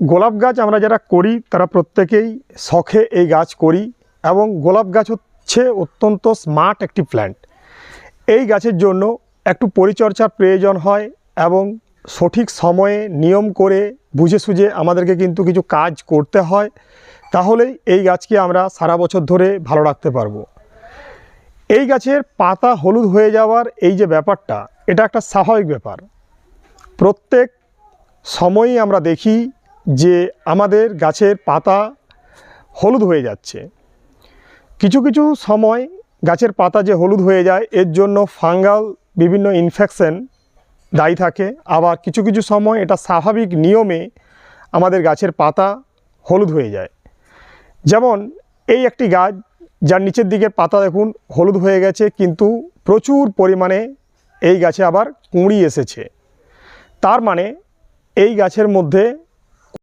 গোলাপ গাছ আমরা যারা করি, তারা প্রত্যেকেই শখে এই গাছ করি এবং গোলাপ গাছ হচ্ছে অত্যন্ত স্মার্ট একটি প্ল্যান্ট। এই গাছের জন্য একটু পরিচর্যার প্রয়োজন হয় এবং সঠিক সময়ে নিয়ম করে বুঝে সুঝে আমাদেরকে কিন্তু কিছু কাজ করতে হয়, তাহলেই এই গাছকে আমরা সারা বছর ধরে ভালো রাখতে পারব। এই গাছের পাতা হলুদ হয়ে যাওয়ার এই যে ব্যাপারটা, এটা একটা স্বাভাবিক ব্যাপার। প্রত্যেক সময়ই আমরা দেখি যে আমাদের গাছের পাতা হলুদ হয়ে যাচ্ছে। কিছু কিছু সময় গাছের পাতা যে হলুদ হয়ে যায়, এর জন্য ফাঙ্গাল বিভিন্ন ইনফেকশন দায়ী থাকে। আবার কিছু কিছু সময় এটা স্বাভাবিক নিয়মে আমাদের গাছের পাতা হলুদ হয়ে যায়। যেমন এই একটি গাছ, যার নিচের দিকের পাতা দেখুন, হলুদ হয়ে গেছে, কিন্তু প্রচুর পরিমাণে এই গাছে আবার কুঁড়ি এসেছে। তার মানে এই গাছের মধ্যে